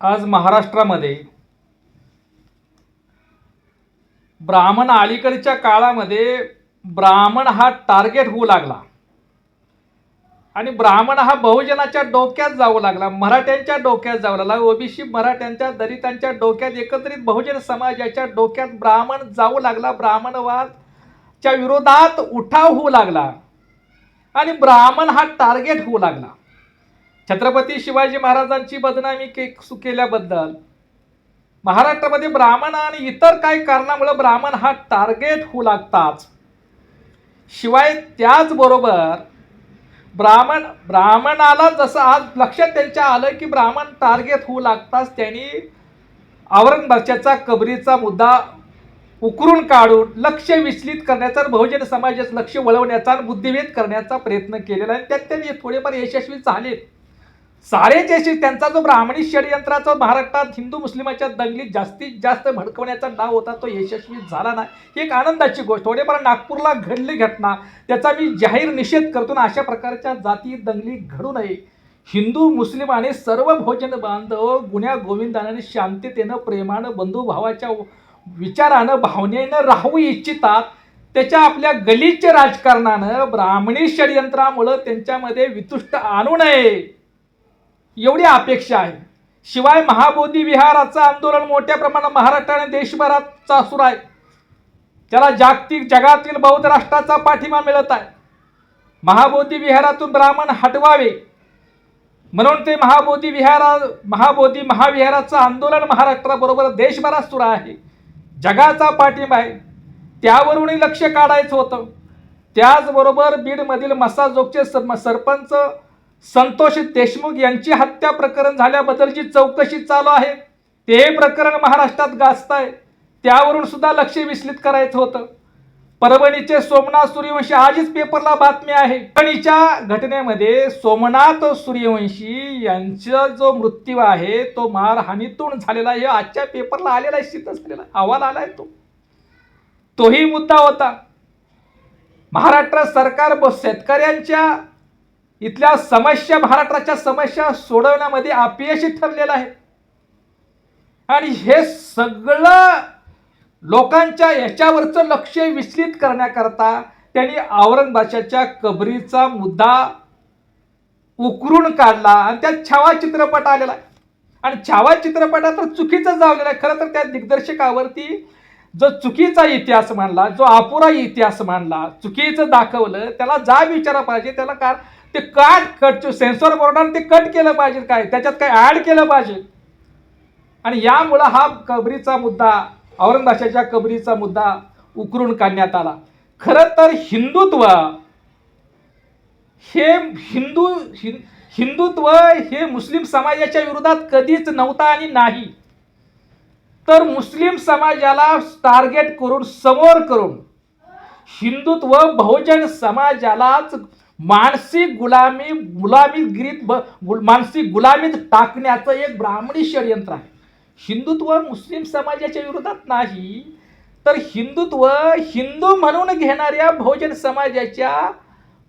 आज महाराष्ट्रामध्ये ब्राह्मण अलीकडच्या काळामध्ये ब्राह्मण हा टार्गेट होऊ लागला. आणि ब्राह्मण हा बहुजनाच्या डोक्यात जाऊ लागला. मराठ्यांच्या डोक्यात जाऊ लागला. ओबीसी मराठ्यांच्या दलितांच्या डोक्यात एकत्रित बहुजन समाजाच्या डोक्यात ब्राह्मण जाऊ लागला. ब्राह्मणवादच्या विरोधात उठाव होऊ लागला. आणि ब्राह्मण हा टार्गेट होऊ लागला. छत्रपती शिवाजी महाराजांची बदनामी के केल्याबद्दल महाराष्ट्रामध्ये ब्राह्मण आणि इतर काही कारणामुळे ब्राह्मण हा टार्गेट होऊ लागताच. शिवाय त्याचबरोबर ब्राह्मण ब्राह्मणाला जसं आज लक्षात त्यांच्या आलं की ब्राह्मण टार्गेट होऊ लागताच त्यांनी औरंगाबादच्या कबरीचा मुद्दा उकरून काढून लक्ष विचलित करण्याचा आणि बहुजन समाजाचं लक्ष वळवण्याचा आणि बुद्धिभेद करण्याचा प्रयत्न केलेला आहे. त्यात त्यांनी थोडेफार यशस्वी झालेत. सारे यशस्वी त्यांचा जो ब्राह्मणी षडयंत्राचा महाराष्ट्रात हिंदू मुस्लिमाच्या दंगलीत जास्तीत जास्त भडकवण्याचा डाव होता तो यशस्वी झाला नाही. ही एक आनंदाची गोष्ट. थोडेफार नागपूरला घडली घटना त्याचा मी जाहीर निषेध करतो ना अशा प्रकारच्या जाती दंगली घडू नये. हिंदू मुस्लिम आणि सर्व भोजन बांधव गुन्ह्या गोविंदाने शांततेनं प्रेमानं बंधुभावाच्या विचारानं भावनेनं राहू इच्छितात. त्याच्या आपल्या गलीच्या राजकारणानं ब्राह्मणी षडयंत्रामुळं त्यांच्यामध्ये वितुष्ट आणू नये. एवढी अपेक्षा आहे. शिवाय महाबोधी विहाराचं आंदोलन मोठ्या प्रमाणात महाराष्ट्र आणि देशभरात चासूर आहे. त्याला जागतिक जगातील बौद्ध राष्ट्राचा पाठिंबा मिळत आहे. महाबोधी विहारातून ब्राह्मण हटवावे. म्हणून ते महाबोधी विहारा महाबोधी महाविहाराचं आंदोलन महाराष्ट्राबरोबर देशभरात सुरू आहे. जगाचा पाठिंबा आहे. त्यावरूनही लक्ष काढायचं होतं. त्याचबरोबर बीडमधील मसाजोगचे सर सरपंच संतोष देशमुख यांची हत्या प्रकरण झाल्याबद्दलची चौकशी चालू आहे. ते प्रकरण महाराष्ट्रात गाजत आहे त्यावरून सुद्धा लक्ष विचलित करायचं होतं. परभणीचे सोमनाथ सूर्यवंशी आजच पेपरला बातमी आहे. परभणीच्या घटनेमध्ये सोमनाथ सूर्यवंशी यांचा जो मृत्यू आहे तो मारहाणीतून झालेला आहे. हे आजच्या पेपरला आलेला आहे सिद्ध झालेला आहे. अहवाल आलाय तो. तोही मुद्दा होता. महाराष्ट्र सरकार शेतकऱ्यांच्या इथल्या समस्या महाराष्ट्राच्या समस्या सोडवण्यामध्ये अपयशी ठरलेलं आहे. आणि हे सगळं लोकांच्या याच्यावरचं लक्ष विचलित करण्याकरता त्यांनी औरंगबादशाच्या कबरीचा मुद्दा उकरून काढला आणि त्यात छावा चित्रपट आलेला आहे. आणि छावा चित्रपटात तर चुकीचं जावलेलं आहे. खरं तर त्या दिग्दर्शकावरती जो चुकीचा इतिहास मांडला जो अपुरा इतिहास मांडला चुकीचं दाखवलं त्याला जा विचारा पाहिजे त्याला का ते काट कट सेन्सॉर बोर्डाने ते कट केलं पाहिजे काय? त्याच्यात काय ॲड केलं पाहिजे? आणि यामुळं हा कबरीचा मुद्दा औरंगाबादच्या कबरीचा मुद्दा उकरून काढण्यात आला. खरं तर हिंदुत्व हे हिंदू हिंदुत्व हे मुस्लिम समाजाच्या विरोधात कधीच नव्हता आणि नाही. तर मुस्लिम समाजाला टार्गेट करून समोर करून हिंदुत्व बहुजन समाजालाच मानसिक गुलामी गुलामीगिरीत ब गु- मानसिक गुलामीत टाकण्याचं एक ब्राह्मणी षडयंत्र आहे. हिंदुत्व मुस्लिम समाजाच्या विरोधात नाही तर हिंदुत्व हिंदू म्हणून घेणाऱ्या बहुजन समाजाच्या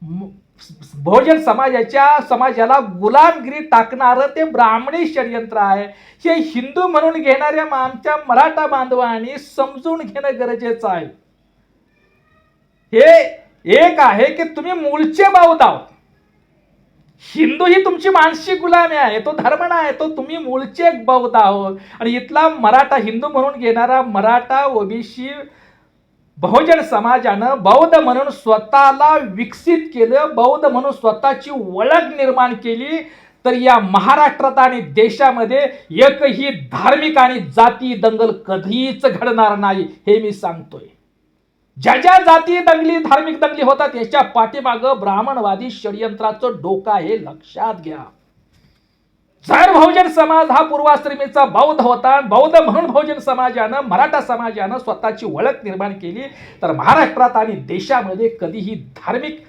भोजन बहुजन समाजाच्या समाजाला गुलामगिरी टाकणारं ते ब्राह्मणी षडयंत्र आहे. हे हिंदू म्हणून घेणाऱ्या आमच्या मराठा बांधवांनी समजून घेणं गरजेचं आहे. हे एक आहे की तुम्ही मूळचे बौद्ध आहोत. हिंदू ही तुमची मानसिक गुलामी आहे तो धर्म नाही तो तुम्ही मूळचे बौद्ध आहोत. आणि इथला मराठा हिंदू म्हणून घेणारा मराठा ओबीसी बहुजन समाजानं बौद्ध म्हणून स्वतःला विकसित केलं बौद्ध म्हणून स्वतःची ओळख निर्माण केली. तर या महाराष्ट्रात आणि देशामध्ये एकही धार्मिक आणि जाती दंगल कधीच घडणार नाही हे मी सांगतोय. ज्या ज्या जाती दंगली धार्मिक दंगली होतात याच्या पाठीमागं ब्राह्मणवादी षडयंत्राचं डोकं हे लक्षात घ्या. जर बहुजन समाज हा पूर्वाश्रमीचा बौद्ध होता बौद्ध म्हणून बहुजन समाजानं मराठा समाजानं स्वतःची ओळख निर्माण केली तर महाराष्ट्रात आणि देशामध्ये कधीही धार्मिक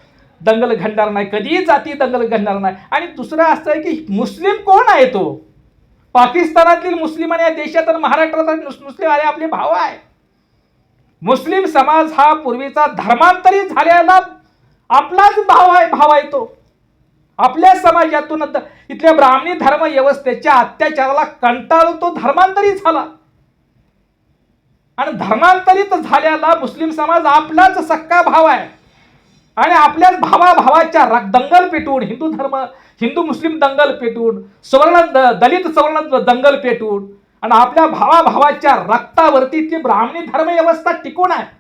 दंगल घडणार नाही कधीही जाती दंगल घडणार नाही. आणि दुसरं असं आहे की मुस्लिम कोण आहे तो? पाकिस्तानातील मुस्लिम आणि या देशात आणि महाराष्ट्रात मुस्लिम आले आपले भाव आहे मुस्लिम समाज हा पूर्वीचा धर्मांतरित झालेला आपलाच भाव आहे भाव आहे तो. आपल्या समाजातून इथल्या ब्राह्मणी धर्म व्यवस्थेच्या अत्याचाराला कंटाळून तो धर्मांतरित झाला. आणि धर्मांतरित झाल्याला मुस्लिम समाज आपलाच सक्का भाव आहे. आणि आपल्याच भावा भावाच्या रक- दंगल पेटवून हिंदू धर्म हिंदू मुस्लिम दंगल पेटवून सवर्ण द- दलित सवर्ण दंगल पेटवून आणि आपल्या भावाभावाच्या रक्तावरती ती ब्राह्मणी धर्म व्यवस्था टिकून आहे.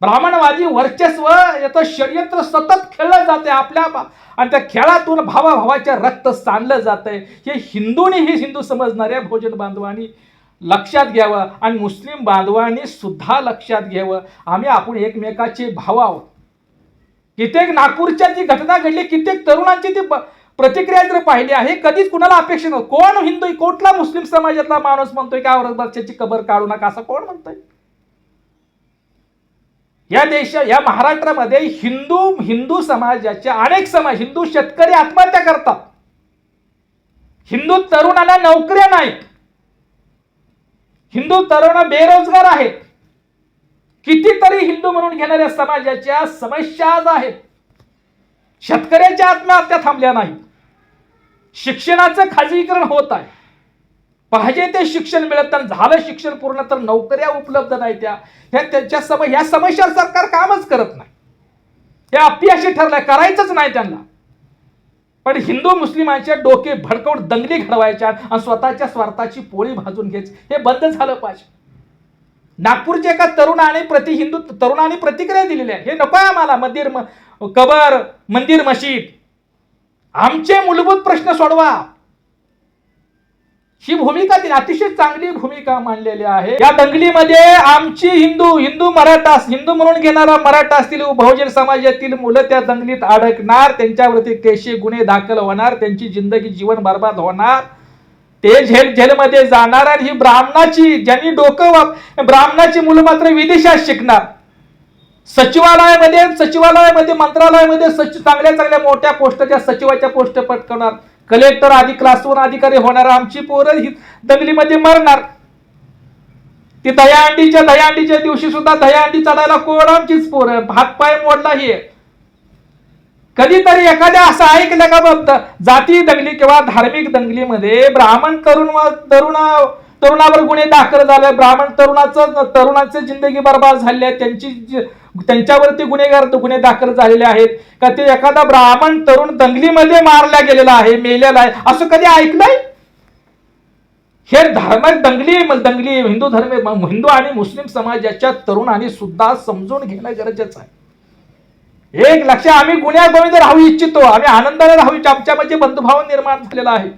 ब्राह्मणवादी वर्चस्व याचं षडयंत्र सतत खेळलं जाते आपल्या आणि त्या खेळातून भावाभावाच्या रक्त सांडलं जातंय. हे हिंदूंनी हे हिंदू समजणाऱ्या भोजन बांधवांनी. लक्षात घ्यावं. आणि मुस्लिम बांधवांनी सुद्धा लक्षात घ्यावं. आम्ही आपण एकमेकाचे भाव आहोत. कित्येक नागपूरच्या जी घटना घडली कित्येक तरुणांची ती ब- प्रतिक्रिया जर पाहिली आहे कधीच कुणाला अपेक्षा नव्हती. कोण हिंदू कोणला मुस्लिम समाजातला माणूस म्हणतोय का औरंगाबादची कबर काढू नका असं कोण म्हणतोय? या देश या महाराष्ट्रामध्ये हिंदू हिंदू समाजाचे अनेक समाज हिंदू शेतकरी आत्महत्या करतात. हिंदू तरुणांना नोकऱ्या नाहीत. हिंदू तरुण बेरोजगार आहेत. कितीतरी हिंदू म्हणून घेणाऱ्या समाजाच्या समस्या आज आहेत. शेतकऱ्याच्या आत्महत्या थांबल्या नाहीत. शिक्षणाचं खाजगीकरण होत आहे. पाहिजे ते शिक्षण मिळत तर झालं शिक्षण पूर्ण तर नोकऱ्या उपलब्ध नाही त्या. ह्या त्यांच्या सम ह्या समस्यावर सरकार कामच करत नाही. हे अपयशी ठरलंय. करायचंच नाही त्यांना. पण हिंदू मुस्लिमांचे डोके भडकवून दंगली घडवायच्या आणि स्वतःच्या स्वार्थाची पोळी भाजून घ्यायची. हे बंद झालं पाहिजे. नागपूरच्या एका तरुणाने प्रति हिंदू तरुणाने प्रतिक्रिया दिलेली आहे. हे नको आहे आम्हाला. मंदिर म- कबर मंदिर मशीद. आमचे मूलभूत प्रश्न सोडवा. ही भूमिका ती अतिशय चांगली भूमिका मांडलेली आहे. या दंगलीमध्ये आमची हिंदू हिंदू मराठा हिंदू म्हणून घेणारा मराठा असतील बहुजन समाजातील मुलं त्या दंगलीत अडकणार त्यांच्यावरती केशी गुन्हे दाखल होणार त्यांची जिंदगी जीवन बर्बाद होणार. ते झेल झेलमध्ये जाणार आणि ही ब्राह्मणाची ज्यांनी डोकं ब्राह्मणाची मुलं मात्र विदेशात शिकणार. सचिवालयामध्ये सचिवालयामध्ये मंत्रालयामध्ये सचिव चांगल्या चांगल्या मोठ्या पोस्टच्या सचिवाच्या पोस्ट पटकवणार. कलेक्टर आधी क्लास वन अधिकारी होणार आमची पोरं ही दंगलीमध्ये मरणार. ती दहीहंडीच्या दहीहंडीच्या दिवशी सुद्धा दहीहंडी चढायला कोण आमचीच पोरं हातपाय मोडला ही. कधीतरी एखाद्या असं ऐकलं का बघ जाती दंगली किंवा धार्मिक दंगलीमध्ये ब्राह्मण करून व तरुणा तरुणावर गुन्हे दाखल झाले. ब्राह्मण तरुणाचं तरुणाचे जिंदगी बर्बाद झाली आहे. त्यांची त्यांच्यावरती गुन्हेगार गुन्हे दाखल झालेले आहेत. का ते एखादा ब्राह्मण तरुण दंगलीमध्ये मारला गेलेला आहे मेलेला आहे. असं कधी ऐकलंय? हे धार्मिक दंगली दंगली हिंदू धर्म हिंदू आणि मुस्लिम समाजाच्या तरुणांनी सुद्धा समजून घेणं गरजेचं आहे. एक लक्ष आम्ही गुन्ह्या गोविंद राहू इच्छितो. आम्ही आनंदाने राहू इच्छितो. आमच्यामध्ये बंधुभाव निर्माण झालेला आहे.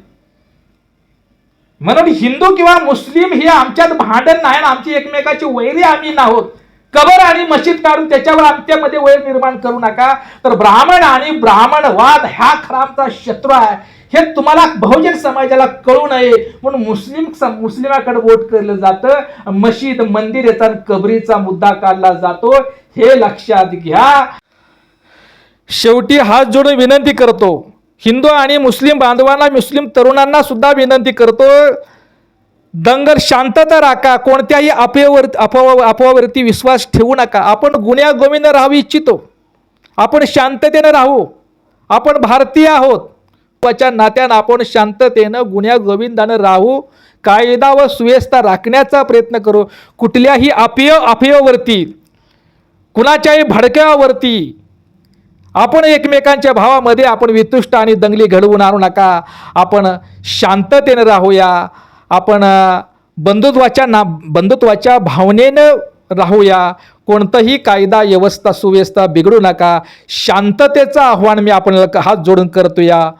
म्हणून हिंदू किंवा मुस्लिम हे आमच्यात भांडण नाही ना आमची एकमेकाची वैरी आम्ही नाहोत. कबर आणि मशीद काढून त्याच्यावर आमच्यामध्ये वैर निर्माण करू नका. तर ब्राह्मण आणि ब्राह्मणवाद ह्या खराबचा शत्रू आहे. हे तुम्हाला बहुजन समाजाला कळू नये. म्हणून मुस्लिम सम- मुस्लिमाकडे वोट केलं जातं. मशीद मंदिर याचा कबरीचा मुद्दा काढला जातो. हे लक्षात घ्या. शेवटी हात जोडून विनंती करतो. हिंदू आणि मुस्लिम बांधवांना मुस्लिम तरुणांना सुद्धा विनंती करतो दंगल शांतता राखा कोणत्याही अफवेवर अफवा अफवावरती विश्वास ठेवू नका. आपण गुण्यागोविंद राहू इच्छितो. आपण शांततेनं राहू. आपण भारतीय आहोत. च्या नात्यानं आपण शांततेनं गुन्ह्या गोविंदानं राहू. कायदा व सुव्यवस्था राखण्याचा प्रयत्न करू. कुठल्याही अफय अफवेवरती कुणाच्याही भडक्यावरती आपण एकमेकांच्या भावामध्ये आपण वितुष्ट आणि दंगली घडवून आणू नका. आपण शांततेनं राहूया. आपण बंधुत्वाच्या ना बंधुत्वाच्या भावनेनं राहूया. कोणतंही कायदा व्यवस्था सुव्यवस्था बिघडू नका. शांततेचं आव्हान मी आपण हात जोडून करतो या